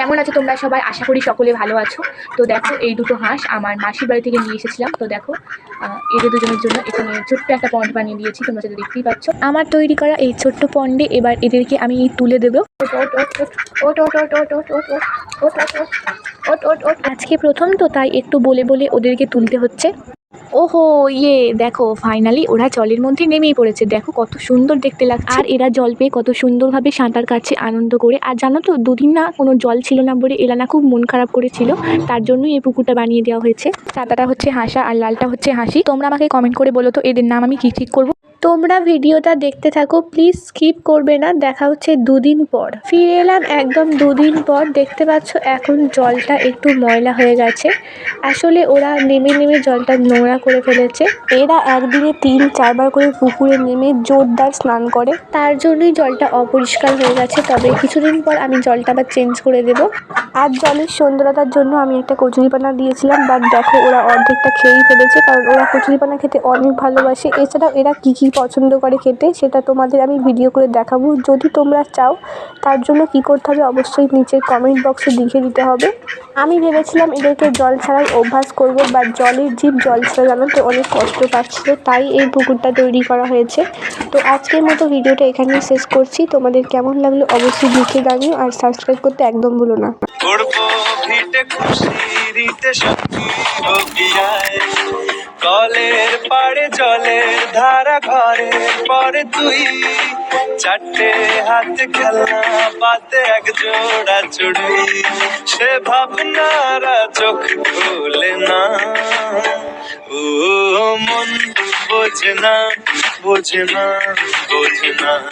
কেমন আছো তোমরা সবাই? আশা করি সকলে ভালো আছো। তো দেখো, এই দুটো হাঁস আমার মাসির বাড়ি থেকে নিয়ে এসেছিলাম। তো দেখো এদের দুজনের জন্য এখানে ছোট্ট একটা পন্ড বানিয়ে দিয়েছি, তোমরা সেটা দেখতেই পাচ্ছ। আমার তৈরি করা এই ছোট্ট পন্ডে এবার এদেরকে আমি তুলে দেবো। আজকে প্রথম, তো তাই একটু বলে বলে ওদেরকে তুলতে হচ্ছে। ওহো ইয়ে দেখো ফাইনালি ওরা জলের মধ্যে নেমেই পড়েছে। দেখো, কত সুন্দর দেখতে লাগছে। আর এরা জল পেয়ে কত সুন্দরভাবে সাঁতার কাটছে, আনন্দ করে। আর জানো তো, দুদিন না কোনো জল ছিল না বলে এরা না খুব মন খারাপ করেছিল। তার জন্যই এই পুকুরটা বানিয়ে দেওয়া হয়েছে। সাদাটা হচ্ছে হাসা আর লালটা হচ্ছে হাসি। তোমরা আমাকে কমেন্ট করে বলো তো, এদের নাম আমি কী ঠিক করব? তোমরা ভিডিওটা দেখতে থাকো প্লিজ স্কিপ করবে না, দেখা হচ্ছে দুদিন পর। ফিরে এলাম একদম দুদিন পর, দেখতে পাচ্ছ এখন জলটা একটু ময়লা হয়ে গেছে। আসলে ওরা নেমে নেমে জলটা নোংরা করে ফেলেছে। এরা একদিনে তিন, চারবার করে পুকুরে নেমে জোরদার স্নান করে। তার জন্যই জলটা অপরিষ্কার হয়ে গেছে, তবে কিছুদিন পর আমি জলটা আবার চেঞ্জ করে দেব। আর জলের সুন্দরতার জন্য আমি একটা কচুরিপানা দিয়েছিলাম বাট দেখো ওরা অর্ধেকটা খেয়েই ফেলেছে, কারণ ওরা কচুরিপানা খেতে অনেক ভালোবাসে। এছাড়াও এরা কী কী পছন্দ করে খেতে, সেটা তোমাদের আমি ভিডিও করে দেখাবো। যদি তোমরা চাও, তার জন্য কী করতে হবে অবশ্যই নিচের কমেন্ট বক্সে লিখে দিতে হবে। আমি ভেবেছিলাম এদেরকে জল ছাড়াই অভ্যাস করব বা জলের জীব জল ছাড়া জানো তো অনেক কষ্ট পাচ্ছিল তাই এই পুকুরটা তৈরি করা হয়েছে। তো আজকের মতো ভিডিওটা এখানেই শেষ করছি। তোমাদের কেমন লাগল অবশ্যই লিখে জানিও আর সাবস্ক্রাইব করতে একদম ভুলো না। ভিটে খুশিরিতে সত্যি কলের পাড়ে, জলের ধারা ঘরের পরে তুই চারটে হাতে খেলা পাতে এক জোড়া চুড়ি। সে ভাবনারা চোখ খুলে না। ও মন বোঝে না বোঝে না বোঝে না।